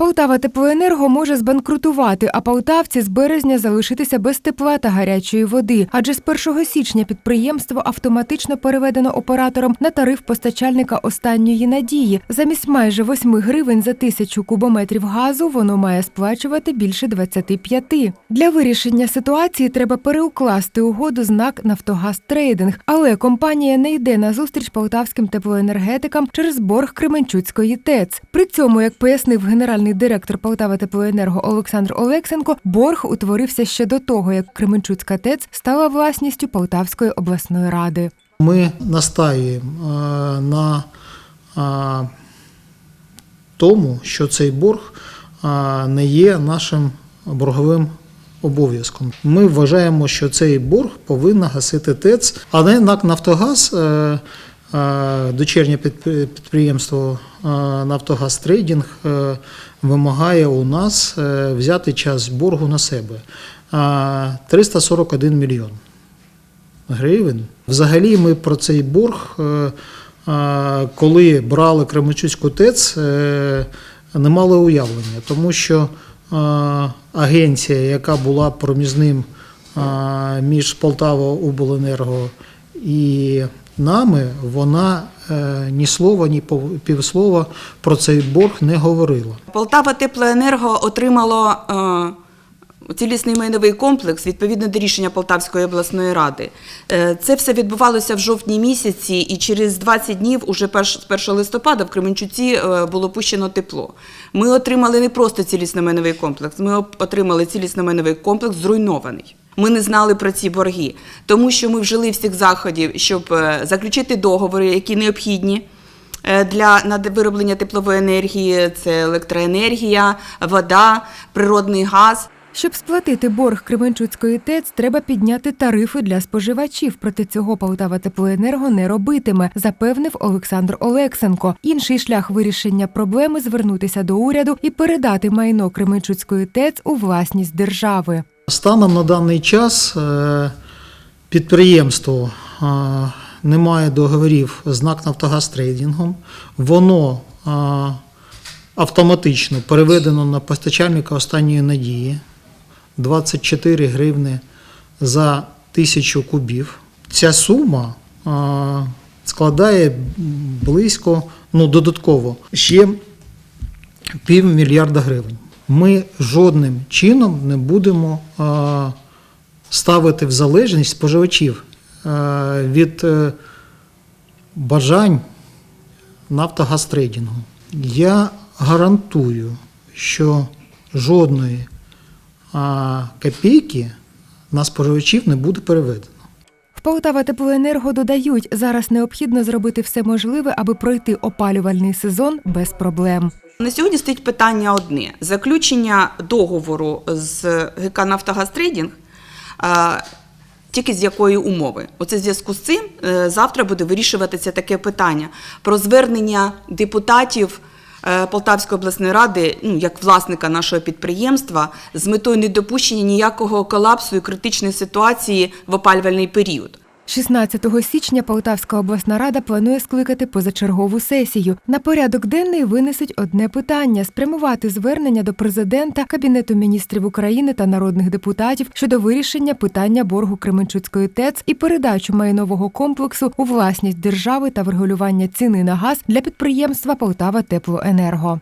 Полтава Теплоенерго може збанкрутувати, а полтавці з березня залишитися без тепла та гарячої води. Адже з 1 січня підприємство автоматично переведено оператором на тариф постачальника останньої надії. Замість майже 8 гривень за тисячу кубометрів газу воно має сплачувати більше 25. Для вирішення ситуації треба переукласти угоду з НАК Нафтогаз Трейдинг, але компанія не йде на зустріч полтавським теплоенергетикам через борг Кременчуцької ТЕЦ. При цьому, як пояснив генеральний директор Полтава Теплоенерго Олександр Олексенко, борг утворився ще до того, як Кременчуцька ТЕЦ стала власністю Полтавської обласної ради. Ми настаюємо е, на е, тому, що цей борг е, не є нашим борговим обов'язком. Ми вважаємо, що цей борг повинна гасити ТЕЦ, але НАК Нафтогаз, дочірнє підп- підприємство Нафтогаз Трейдінг, е, вимагає у нас е, взяти час боргу на себе. Е, 341 мільйон гривень. Взагалі, ми про цей борг, е, коли брали Кременчуцьку ТЕЦ, не мали уявлення, тому що агенція, яка була промізним між Полтава обленерго і нами, вона е, ні слова, ні півслова про цей борг не говорила. Полтава Теплоенерго отримало е, цілісний майновий комплекс відповідно до рішення Полтавської обласної ради. Е, це все відбувалося в жовтні місяці, і через 20 днів, уже з 1 листопада, в Кременчуці е, було пущено тепло. Ми отримали не просто цілісний майновий комплекс, ми отримали цілісний майновий комплекс зруйнований. Ми не знали про ці борги, тому що ми вжили всіх заходів, щоб е, заключити договори, які необхідні для вироблення теплової енергії. Це електроенергія, вода, природний газ. Щоб сплатити борг Кременчуцької ТЕЦ, треба підняти тарифи для споживачів. Проти цього Полтава Теплоенерго не робитиме, запевнив Олександр Олексенко. Інший шлях вирішення проблеми звернутися до уряду і передати майно Кременчуцької ТЕЦ у власність держави. Станом на даний час е, підприємство е, не має договорів з НАК Нафтогаз Трейдингом. Воно е, автоматично переведено на постачальника останньої надії 24 гривни за тисячу кубів. Ця сума складає близько, ну додатково ще півмільярда гривень. Ми жодним чином не будемо ставити в залежність споживачів від е, бажань нафтогазтрейдингу. Я гарантую, що жодної копійки на споживачів не буде переведено. В Полтава Теплоенерго додають, зараз необхідно зробити все можливе, аби пройти опалювальний сезон без проблем. На сьогодні стоїть питання одне: заключення договору з ГК Нафтогаз Трейдінг. Тільки з якої умови? Оце в зв'язку з цим е, завтра буде вирішуватися таке питання про звернення депутатів Полтавської обласної ради, ну як власника нашого підприємства, з метою недопущення ніякого колапсу і критичної ситуації в опалювальний період. 16 січня Полтавська обласна рада планує скликати позачергову сесію. На порядок денний винесуть одне питання спрямувати звернення до президента, кабінету міністрів України та народних депутатів щодо вирішення питання боргу Кременчуцької ТЕЦ і передачу майнового комплексу у власність держави та врегулювання ціни на газ для підприємства Полтава Теплоенерго.